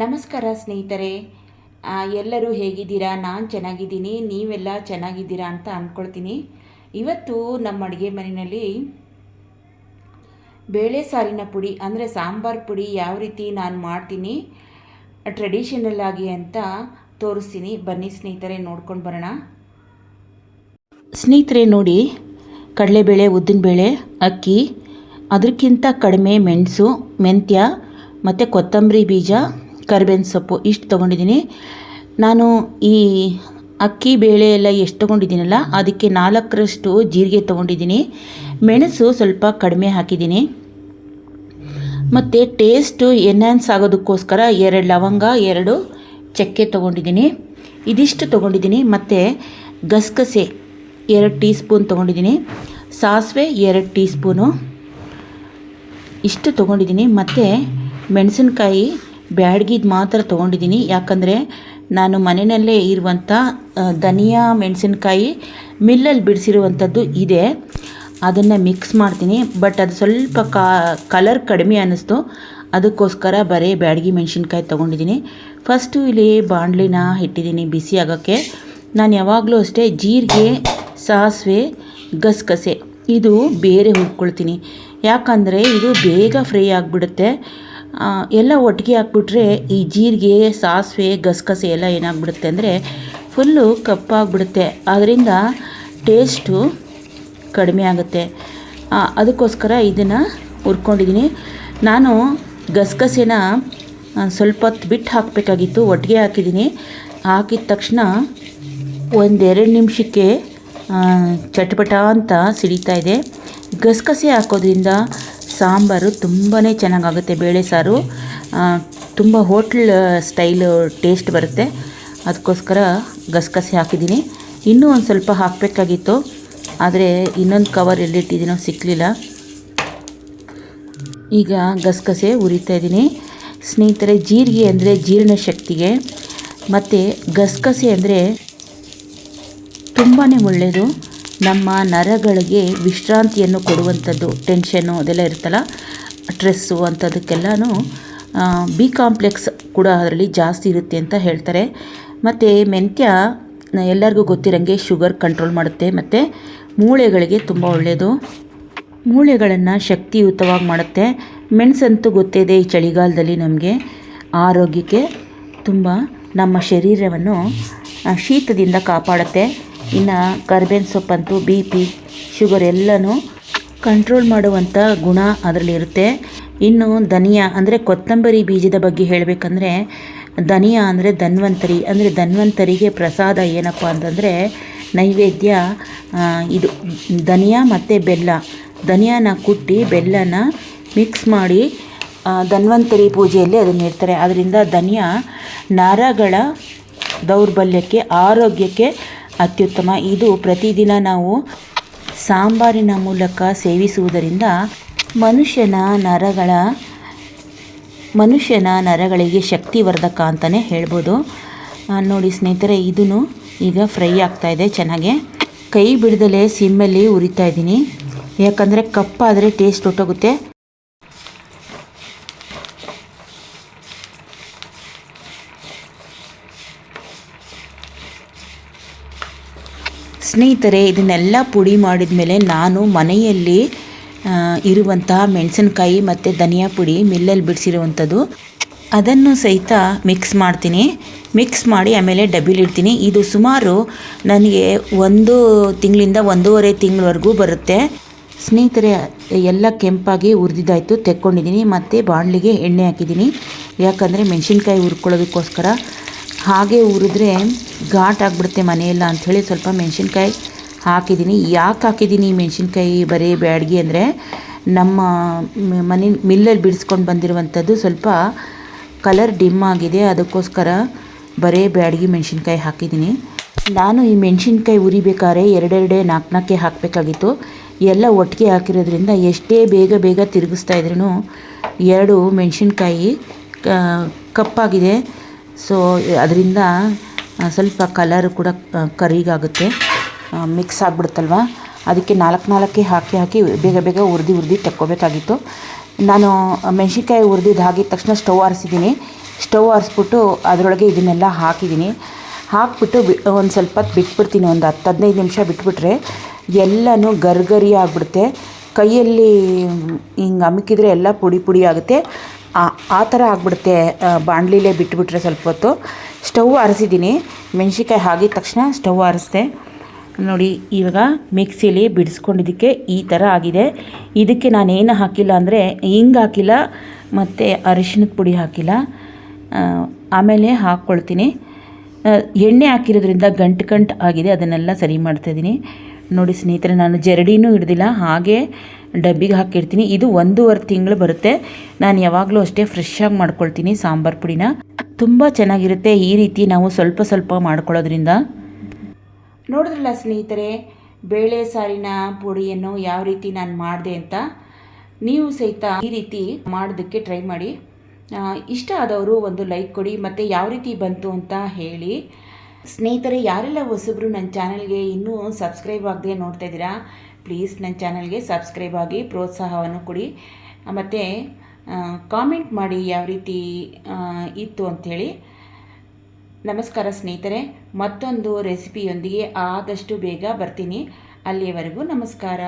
ನಮಸ್ಕಾರ ಸ್ನೇಹಿತರೆ. ಎಲ್ಲರೂ ಹೇಗಿದ್ದೀರಾ? ನಾನು ಚೆನ್ನಾಗಿದ್ದೀನಿ. ನೀವೆಲ್ಲ ಚೆನ್ನಾಗಿದ್ದೀರಾ ಅಂತ ಅಂದ್ಕೊಳ್ತೀನಿ ಇವತ್ತು ನಮ್ಮ ಅಡುಗೆ ಮನೆಯಲ್ಲಿ ಬೇಳೆ ಸಾರಿನ ಪುಡಿ, ಅಂದರೆ ಸಾಂಬಾರು ಪುಡಿ ಯಾವ ರೀತಿ ನಾನು ಮಾಡ್ತೀನಿ ಟ್ರೆಡಿಷನಲ್ ಆಗಿ ಅಂತ ತೋರಿಸ್ತೀನಿ. ಬನ್ನಿ ಸ್ನೇಹಿತರೆ, ನೋಡ್ಕೊಂಡು ಬರೋಣ. ಸ್ನೇಹಿತರೆ, ನೋಡಿ, ಕಡಲೆಬೇಳೆ, ಉದ್ದಿನಬೇಳೆ, ಅಕ್ಕಿ, ಅದಕ್ಕಿಂತ ಕಡಿಮೆ ಮೆಣಸು, ಮೆಂತ್ಯ, ಮತ್ತು ಕೊತ್ತಂಬರಿ ಬೀಜ ಕರಿಬೇವಿನ ಸೊಪ್ಪು ಇಷ್ಟು ತೊಗೊಂಡಿದ್ದೀನಿ. ನಾನು ಈ ಅಕ್ಕಿ, ಬೇಳೆ ಎಲ್ಲ ಎಷ್ಟು ತೊಗೊಂಡಿದ್ದೀನಲ್ಲ, ಅದಕ್ಕೆ ನಾಲ್ಕರಷ್ಟು ಜೀರಿಗೆ ತೊಗೊಂಡಿದ್ದೀನಿ. ಮೆಣಸು ಸ್ವಲ್ಪ ಕಡಿಮೆ ಹಾಕಿದ್ದೀನಿ. ಮತ್ತು ಟೇಸ್ಟು ಎನ್ಹ್ಯಾನ್ಸ್ ಆಗೋದಕ್ಕೋಸ್ಕರ ಎರಡು ಲವಂಗ, ಎರಡು ಚಕ್ಕೆ ತೊಗೊಂಡಿದ್ದೀನಿ. ಇದಿಷ್ಟು ತೊಗೊಂಡಿದ್ದೀನಿ. ಮತ್ತು ಗಸಗಸೆ ಎರಡು ಟೀ ಸ್ಪೂನ್ ತೊಗೊಂಡಿದ್ದೀನಿ. ಸಾಸಿವೆ ಎರಡು ಟೀ ಸ್ಪೂನು ಇಷ್ಟು ತೊಗೊಂಡಿದ್ದೀನಿ. ಮತ್ತು ಮೆಣಸಿನ್ಕಾಯಿ ಬ್ಯಾಡಗಿದ್ದು ಮಾತ್ರ ತೊಗೊಂಡಿದ್ದೀನಿ. ಯಾಕಂದರೆ ನಾನು ಮನೆಯಲ್ಲೇ ಇರುವಂಥ ಧನಿಯಾ ಮೆಣಸಿನ್ಕಾಯಿ ಮಿಲ್ಲಲ್ಲಿ ಬಿಡಿಸಿರುವಂಥದ್ದು ಇದೆ. ಅದನ್ನು ಮಿಕ್ಸ್ ಮಾಡ್ತೀನಿ. ಬಟ್ ಅದು ಸ್ವಲ್ಪ ಕಲರ್ ಕಡಿಮೆ ಅನ್ನಿಸ್ತು. ಅದಕ್ಕೋಸ್ಕರ ಬರೀ ಬ್ಯಾಡ್ಗಿ ಮೆಣಸಿನ್ಕಾಯಿ ತೊಗೊಂಡಿದ್ದೀನಿ. ಫಸ್ಟು ಇಲ್ಲಿ ಬಾಣಲಿನ ಇಟ್ಟಿದ್ದೀನಿ ಬಿಸಿ ಆಗೋಕ್ಕೆ. ನಾನು ಯಾವಾಗಲೂ ಅಷ್ಟೇ ಜೀರಿಗೆ, ಸಾಸಿವೆ, ಗಸಗಸೆ, ಇದು ಬೇರೆ ಹುರ್ಕೊಳ್ತೀನಿ. ಯಾಕಂದರೆ ಇದು ಬೇಗ ಫ್ರೈ ಆಗಿಬಿಡುತ್ತೆ. ಎಲ್ಲ ಒಟ್ಟಿಗೆ ಹಾಕ್ಬಿಟ್ರೆ ಈ ಜೀರಿಗೆ, ಸಾಸಿವೆ, ಗಸಗಸೆ ಎಲ್ಲ ಏನಾಗ್ಬಿಡುತ್ತೆ ಅಂದರೆ ಫುಲ್ಲು ಕಪ್ಪಾಗ್ಬಿಡುತ್ತೆ. ಅದರಿಂದ ಟೇಸ್ಟು ಕಡಿಮೆ ಆಗುತ್ತೆ. ಅದಕ್ಕೋಸ್ಕರ ಇದನ್ನು ಹುರ್ಕೊಂಡಿದ್ದೀನಿ. ನಾನು ಗಸಗಸೆನ ಸ್ವಲ್ಪ ಹೊತ್ತು ಬಿಟ್ಟು ಹಾಕಬೇಕಾಗಿತ್ತು, ಒಟ್ಟಿಗೆ ಹಾಕಿದ್ದೀನಿ. ಹಾಕಿದ ತಕ್ಷಣ ಒಂದೆರಡು ನಿಮಿಷಕ್ಕೆ ಚಟಪಟ ಅಂತ ಸಿಡಿತಾ ಇದೆ. ಗಸಗಸೆ ಹಾಕೋದ್ರಿಂದ ಸಾಂಬಾರು ತುಂಬಾ ಚೆನ್ನಾಗಾಗುತ್ತೆ ಬೇಳೆ ಸಾರು. ತುಂಬ ಹೋಟ್ಲ್ ಸ್ಟೈಲ್, ಟೇಸ್ಟ್ ಬರುತ್ತೆ. ಅದಕ್ಕೋಸ್ಕರ ಗಸಗಸೆ ಹಾಕಿದ್ದೀನಿ. ಇನ್ನೂ ಒಂದು ಸ್ವಲ್ಪ ಹಾಕಬೇಕಾಗಿತ್ತು. ಆದರೆ ಇನ್ನೊಂದು ಕವರ್ ಎಲ್ಲಿಟ್ಟಿದ್ದೀನೋ ಸಿಕ್ಕಲಿಲ್ಲ ಈಗ ಗಸಗಸೆ ಉರಿತಾ ಇದ್ದೀನಿ. ಸ್ನೇಹಿತರೆ, ಜೀರಿಗೆ ಅಂದರೆ ಜೀರ್ಣ ಶಕ್ತಿಗೆ, ಮತ್ತು ಗಸಗಸೆ ಅಂದರೆ ತುಂಬಾ ಒಳ್ಳೆಯದು ನಮ್ಮ ನರಗಳಿಗೆ ವಿಶ್ರಾಂತಿಯನ್ನು ಕೊಡುವಂಥದ್ದು ಟೆನ್ಷನ್ನು ಅದೆಲ್ಲ ಇರುತ್ತಲ್ಲ ಸ್ಟ್ರೆಸ್ಸು ಅಂಥದಕ್ಕೆಲ್ಲನೂ ಬಿ ಕಾಂಪ್ಲೆಕ್ಸ್ ಕೂಡ ಅದರಲ್ಲಿ ಜಾಸ್ತಿ ಇರುತ್ತೆ ಅಂತ ಹೇಳ್ತಾರೆ. ಮತ್ತು ಮೆಂತ್ಯ ಎಲ್ಲರಿಗೂ ಗೊತ್ತಿರಂಗೆ ಶುಗರ್ ಕಂಟ್ರೋಲ್ ಮಾಡುತ್ತೆ. ಮತ್ತು ಮೂಳೆಗಳಿಗೆ ತುಂಬ ಒಳ್ಳೆಯದು ಮೂಳೆಗಳನ್ನು ಶಕ್ತಿಯುತವಾಗಿ ಮಾಡುತ್ತೆ. ಮೆಣಸಂತೂ ಗೊತ್ತಿದೆ ಈ ಚಳಿಗಾಲದಲ್ಲಿ ನಮಗೆ. ಆರೋಗ್ಯಕ್ಕೆ ತುಂಬ ನಮ್ಮ ಶರೀರವನ್ನು ಶೀತದಿಂದ ಕಾಪಾಡುತ್ತೆ. ಇನ್ನು ಕರ್ಬೇವಿನ ಸೊಪ್ಪಂತೂ, ಬಿ ಪಿ, ಶುಗರ್ ಎಲ್ಲನೂ ಕಂಟ್ರೋಲ್ ಮಾಡುವಂಥ ಗುಣ ಅದರಲ್ಲಿರುತ್ತೆ ಇನ್ನು ಧನಿಯಾ ಅಂದರೆ ಕೊತ್ತಂಬರಿ ಬೀಜದ ಬಗ್ಗೆ ಹೇಳಬೇಕಂದ್ರೆ, ಧನಿಯಾ ಅಂದರೆ ಧನ್ವಂತರಿ. ಅಂದರೆ ಧನ್ವಂತರಿಗೆ ಪ್ರಸಾದ ಏನಪ್ಪ ಅಂತಂದರೆ, ನೈವೇದ್ಯ ಇದು ಧನಿಯಾ ಮತ್ತು ಬೆಲ್ಲ. ಧನಿಯಾನ ಕುಟ್ಟಿ, ಬೆಲ್ಲನ ಮಿಕ್ಸ್ ಮಾಡಿ ಧನ್ವಂತರಿ ಪೂಜೆಯಲ್ಲಿ ಅದನ್ನು ಇಡ್ತಾರೆ. ಅದರಿಂದ ಧನಿಯಾ ನರಗಳ ದೌರ್ಬಲ್ಯಕ್ಕೆ, ಆರೋಗ್ಯಕ್ಕೆ ಅತ್ಯುತ್ತಮ. ಇದು ಪ್ರತಿದಿನ ನಾವು ಸಾಂಬಾರಿನ ಮೂಲಕ ಸೇವಿಸುವುದರಿಂದ ಮನುಷ್ಯನ ನರಗಳ, ಮನುಷ್ಯನ ನರಗಳಿಗೆ ಶಕ್ತಿವರ್ಧಕ ಅಂತಲೇ ಹೇಳ್ಬೋದು. ನೋಡಿ ಸ್ನೇಹಿತರೆ ಇದೂ ಈಗ ಫ್ರೈ ಆಗ್ತಾಯಿದೆ ಚೆನ್ನಾಗೆ. ಕೈ ಬಿಡದಲೇ ಸಿಮ್ಮಲ್ಲಿ ಉರಿತಾ ಇದ್ದೀನಿ. ಯಾಕಂದರೆ ಕಪ್ಪಾದರೆ ಟೇಸ್ಟ್ ಹೊಟ್ಟೋಗುತ್ತೆ. ಸ್ನೇಹಿತರೆ, ಇದನ್ನೆಲ್ಲ ಪುಡಿ ಮಾಡಿದ ಮೇಲೆ ನಾನು ಮನೆಯಲ್ಲಿ ಇರುವಂತಹ ಮೆಣಸಿನ್ಕಾಯಿ ಮತ್ತು ಧನಿಯಾ ಪುಡಿ ಮಿಲ್ಲಲ್ಲಿ ಬಿಡಿಸಿರುವಂಥದ್ದು. ಅದನ್ನು ಸಹಿತ ಮಿಕ್ಸ್ ಮಾಡ್ತೀನಿ. ಮಿಕ್ಸ್ ಮಾಡಿ ಆಮೇಲೆ ಡಬ್ಬಿಲಿಡ್ತೀನಿ ಇದು ಸುಮಾರು ನನಗೆ ಒಂದು ತಿಂಗಳಿಂದ ಒಂದೂವರೆ ತಿಂಗಳವರೆಗೂ ಬರುತ್ತೆ. ಸ್ನೇಹಿತರೆ, ಎಲ್ಲ ಕೆಂಪಾಗಿ ಹುರಿದಿದ್ದಾಯಿತು ತೆಕ್ಕೊಂಡಿದ್ದೀನಿ. ಮತ್ತು ಬಾಣಲಿಗೆ ಎಣ್ಣೆ ಹಾಕಿದ್ದೀನಿ. ಯಾಕಂದರೆ ಮೆಣಸಿನ್ಕಾಯಿ ಹುರ್ಕೊಳ್ಳೋದಕ್ಕೋಸ್ಕರ. ಹಾಗೆ ಹುರಿದ್ರೆ ಘಾಟ್ ಆಗಿಬಿಡುತ್ತೆ ಮನೆಯೆಲ್ಲ ಅಂಥೇಳಿ ಸ್ವಲ್ಪ ಮೆಣಸಿನ್ಕಾಯಿ ಹಾಕಿದ್ದೀನಿ. ಯಾಕೆ ಹಾಕಿದ್ದೀನಿ ಈ ಮೆಣಸಿನ್ಕಾಯಿ ಬರೀ ಬ್ಯಾಡಗಿ ಅಂದರೆ ನಮ್ಮ ಮನೆ ಮಿಲ್ಲಲ್ಲಿ ಬಿಡಿಸ್ಕೊಂಡು ಬಂದಿರುವಂಥದ್ದು ಸ್ವಲ್ಪ ಕಲರ್ ಡಿಮ್ ಆಗಿದೆ. ಅದಕ್ಕೋಸ್ಕರ ಬರೇ ಬ್ಯಾಡಗಿ ಮೆಣಸಿನ್ಕಾಯಿ ಹಾಕಿದ್ದೀನಿ. ನಾನು ಈ ಮೆಣಸಿನ್ಕಾಯಿ ಉರಿಬೇಕಾದ್ರೆ ಎರಡೆರಡೆ ನಾಲ್ಕು ನಾಲ್ಕೇ ಹಾಕಬೇಕಾಗಿತ್ತು. ಎಲ್ಲ ಒಟ್ಟಿಗೆ ಹಾಕಿರೋದ್ರಿಂದ ಎಷ್ಟೇ ಬೇಗ ಬೇಗ ತಿರುಗಿಸ್ತಾ ಇದ್ರೂ ಎರಡು ಮೆಣಸಿನ್ಕಾಯಿ ಕಪ್ಪಾಗಿದೆ. ಸೊ ಅದರಿಂದ ಸ್ವಲ್ಪ ಕಲರ್ ಕೂಡ ಕರಿಗಾಗುತ್ತೆ. ಮಿಕ್ಸ್ ಆಗಿಬಿಡುತ್ತಲ್ವ? ಅದಕ್ಕೆ ನಾಲ್ಕು ನಾಲ್ಕೇ ಹಾಕಿ ಹಾಕಿ ಬೇಗ ಬೇಗ ಹುರಿದು ಹುರಿದು ತಕ್ಕೋಬೇಕಾಗಿತ್ತು. ನಾನು ಮೆಣಸಿನ್ಕಾಯಿ ಹುರಿದಿದ್ದು ಹಾಕಿದ ತಕ್ಷಣ ಸ್ಟವ್ ಆರಿಸಿದ್ದೀನಿ. ಸ್ಟವ್ ಆರಿಸ್ಬಿಟ್ಟು ಅದರೊಳಗೆ ಇದನ್ನೆಲ್ಲ ಹಾಕಿದ್ದೀನಿ. ಹಾಕ್ಬಿಟ್ಟು ಬಿ, ಒಂದು ಸ್ವಲ್ಪ ಬಿಟ್ಬಿಡ್ತೀನಿ, ಒಂದು ಹತ್ತು ಹದಿನೈದು ನಿಮಿಷ ಬಿಟ್ಬಿಟ್ರೆ ಎಲ್ಲನೂ ಗರ್ಗರಿ ಆಗಿಬಿಡುತ್ತೆ. ಕೈಯಲ್ಲಿ ಹಿಂಗೆ ಅಮುಕಿದ್ರೆ ಎಲ್ಲ ಪುಡಿ ಪುಡಿ ಆಗುತ್ತೆ. ಆ ಥರ ಆಗಿಬಿಡುತ್ತೆ ಬಾಣಲಿಲೇ ಬಿಟ್ಟುಬಿಟ್ರೆ ಸ್ವಲ್ಪ ಹೊತ್ತು. ಸ್ಟವ್ ಆರಿಸಿದ್ದೀನಿ. ಮೆಣಸಿಕಾಯಿ ಹಾಕಿದ ತಕ್ಷಣ ಸ್ಟವ್ ಆರಿಸಿದೆ. ನೋಡಿ, ಇವಾಗ ಮಿಕ್ಸಿಲಿ ಬಿಡಿಸ್ಕೊಂಡಿದ್ದಕ್ಕೆ ಈ ಥರ ಆಗಿದೆ. ಇದಕ್ಕೆ ನಾನೇನು ಹಾಕಿಲ್ಲ ಅಂದರೆ ಹಿಂಗೆ ಹಾಕಿಲ್ಲ, ಮತ್ತು ಅರಿಶಿಣದ ಪುಡಿ ಹಾಕಿಲ್ಲ. ಆಮೇಲೆ ಹಾಕ್ಕೊಳ್ತೀನಿ. ಎಣ್ಣೆ ಹಾಕಿರೋದ್ರಿಂದ ಗಂಟು ಗಂಟು ಆಗಿದೆ, ಅದನ್ನೆಲ್ಲ ಸರಿ ಮಾಡ್ತಾಯಿದ್ದೀನಿ ನೋಡಿ ಸ್ನೇಹಿತರೆ, ನಾನು ಜರಡಿನೂ ಹಿಡ್ದಿಲ್ಲ, ಹಾಗೆ ಡಬ್ಬಿಗೆ ಹಾಕಿರ್ತೀನಿ. ಇದು ಒಂದೂವರೆ ತಿಂಗಳು ಬರುತ್ತೆ. ನಾನು ಯಾವಾಗಲೂ ಅಷ್ಟೇ ಫ್ರೆಶ್ ಆಗಿ ಮಾಡ್ಕೊಳ್ತೀನಿ ಸಾಂಬಾರು ಪುಡಿನ. ತುಂಬ ಚೆನ್ನಾಗಿರುತ್ತೆ. ಈ ರೀತಿ ನಾವು ಸ್ವಲ್ಪ ಸ್ವಲ್ಪ ಮಾಡ್ಕೊಳ್ಳೋದ್ರಿಂದ. ನೋಡಿದ್ರಲ್ಲ ಸ್ನೇಹಿತರೆ, ಬೇಳೆ ಸಾರಿನ ಪುಡಿಯನ್ನು ಯಾವ ರೀತಿ ನಾನು ಮಾಡಿದೆ ಅಂತ? ನೀವು ಸಹಿತ ಈ ರೀತಿ ಮಾಡೋದಕ್ಕೆ ಟ್ರೈ ಮಾಡಿ. ಇಷ್ಟ ಆದವರು ಒಂದು ಲೈಕ್ ಕೊಡಿ, ಮತ್ತು ಯಾವ ರೀತಿ ಬಂತು ಅಂತ ಹೇಳಿ. ಸ್ನೇಹಿತರೆ, ಯಾರೆಲ್ಲ ಹೊಸಬ್ರು ನನ್ನ ಚಾನಲ್ಗೆ ಇನ್ನೂ ಸಬ್ಸ್ಕ್ರೈಬ್ ಆಗದೆ ನೋಡ್ತಾ ಇದ್ದೀರಾ ಪ್ಲೀಸ್ ನನ್ನ ಚಾನಲ್ಗೆ ಸಬ್ಸ್ಕ್ರೈಬ್ ಆಗಿ ಪ್ರೋತ್ಸಾಹವನ್ನು ಕೊಡಿ. ಮತ್ತು ಕಾಮೆಂಟ್ ಮಾಡಿ ಯಾವ ರೀತಿ ಇತ್ತು ಅಂಥೇಳಿ ನಮಸ್ಕಾರ ಸ್ನೇಹಿತರೆ, ಮತ್ತೊಂದು ರೆಸಿಪಿಯೊಂದಿಗೆ ಆದಷ್ಟು ಬೇಗ ಬರ್ತೀನಿ. ಅಲ್ಲಿಯವರೆಗೂ ನಮಸ್ಕಾರ.